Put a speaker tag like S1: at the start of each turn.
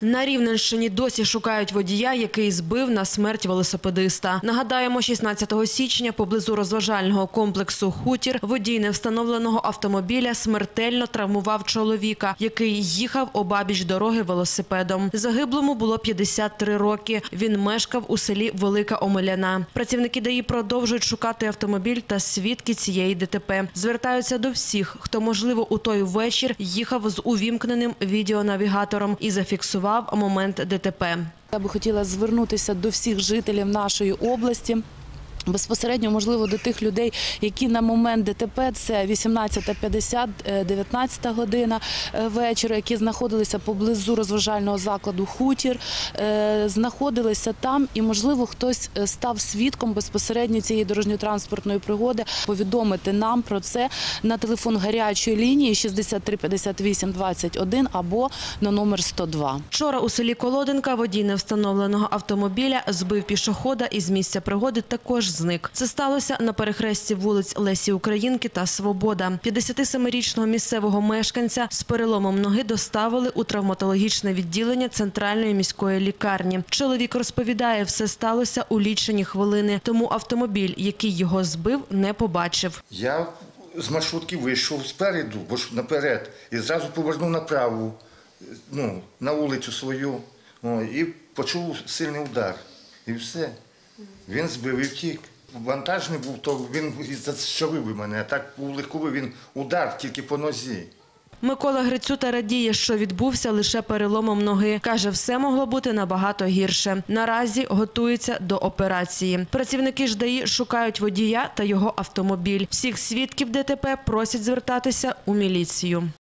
S1: На Рівненщині досі шукають водія, який збив на смерть велосипедиста. Нагадаємо, 16 січня поблизу розважального комплексу Хутір водій невстановленого автомобіля смертельно травмував чоловіка, який їхав обабіч дороги велосипедом. Загиблому було 53 роки. Він мешкав у селі Велика Омеляна. Працівники ДАІ продовжують шукати автомобіль та свідки цієї ДТП. Звертаються до всіх, хто можливо у той вечір їхав з увімкненим відеонавігатором і зафіксував момент ДТП.
S2: Я би хотіла звернутися до всіх жителів нашої області. Безпосередньо, можливо, до тих людей, які на момент ДТП, це 18.50, е, 19 година е, вечора, які знаходилися поблизу розважального закладу Хутір, е, знаходилися там, і, можливо, хтось е, став свідком безпосередньо цієї дорожньо-транспортної пригоди, повідомити нам про це на телефон гарячої лінії 63 58 21 або на номер 102.
S1: Вчора у селі Колоденка водій невстановленого автомобіля збив пішохода і з місця пригоди також зник. Це сталося на перехресті вулиць Лесі Українки та Свобода. 57-річного місцевого мешканця з переломом ноги доставили у травматологічне відділення центральної міської лікарні. Чоловік розповідає, все сталося у лічені хвилини, тому автомобіль, який його збив, не побачив.
S3: Я з маршрутки вийшов спереду, бо ж наперед, і зразу повернув направо, ну, на вулицю свою, і почув сильний удар. І все. Він збив і втік. Вантажний був, то він зачавив мене, а так був легковий, він удар тільки по нозі.
S1: Микола Грицюта радіє, що відбувся лише переломом ноги. Каже, все могло бути набагато гірше. Наразі готується до операції. Працівники ж ДАІ шукають водія та його автомобіль. Всіх свідків ДТП просять звертатися у міліцію.